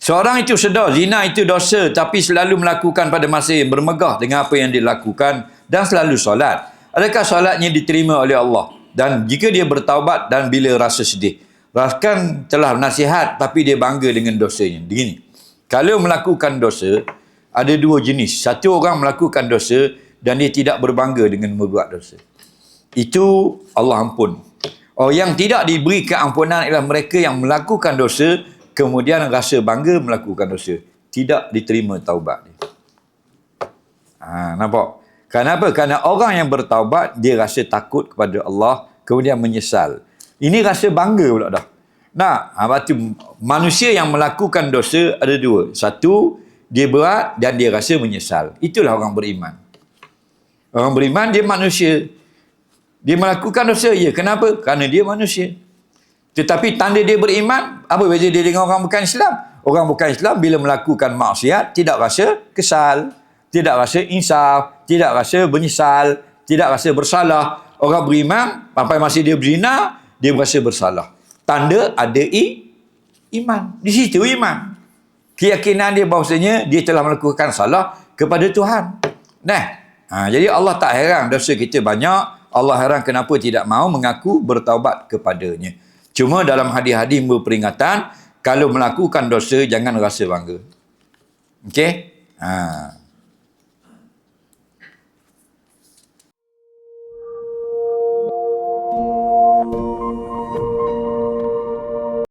Seorang itu sedar zina itu dosa tapi selalu melakukan pada masa yang bermegah dengan apa yang dia lakukan dan selalu solat. Adakah solatnya diterima oleh Allah? Dan jika dia bertaubat dan bila rasa sedih. Bahkan telah nasihat tapi dia bangga dengan dosanya. Begini. Kalau melakukan dosa, ada dua jenis. Satu orang melakukan dosa dan dia tidak berbangga dengan membuat dosa. Itu Allah ampun. Orang yang tidak diberi keampunan ialah mereka yang melakukan dosa kemudian rasa bangga melakukan dosa. Tidak diterima taubat dia. Ha, nampak? Kenapa? Kerana orang yang bertaubat, dia rasa takut kepada Allah, kemudian menyesal. Ini rasa bangga pula dah. Nah, ha, tu manusia yang melakukan dosa ada dua. Satu, dia berat dan dia rasa menyesal. Itulah orang beriman. Orang beriman, dia manusia. Dia melakukan dosa, ya. Kenapa? Kerana dia manusia. Tetapi tanda dia beriman, apa beza dia dengan orang bukan Islam? Orang bukan Islam bila melakukan maksiat, tidak rasa kesal, tidak rasa insaf, tidak rasa menyesal, tidak rasa bersalah. Orang beriman, sampai masih dia berzina, dia merasa bersalah. Tanda ada i, iman. Di situ iman. Keyakinan dia bahawasanya dia telah melakukan salah kepada Tuhan. Nah, ha, jadi Allah tak heran dosa kita banyak. Allah heran kenapa tidak mau mengaku bertaubat kepadanya. Cuma dalam hadis-hadis berperingatan, kalau melakukan dosa jangan rasa bangga. Okey? Ha.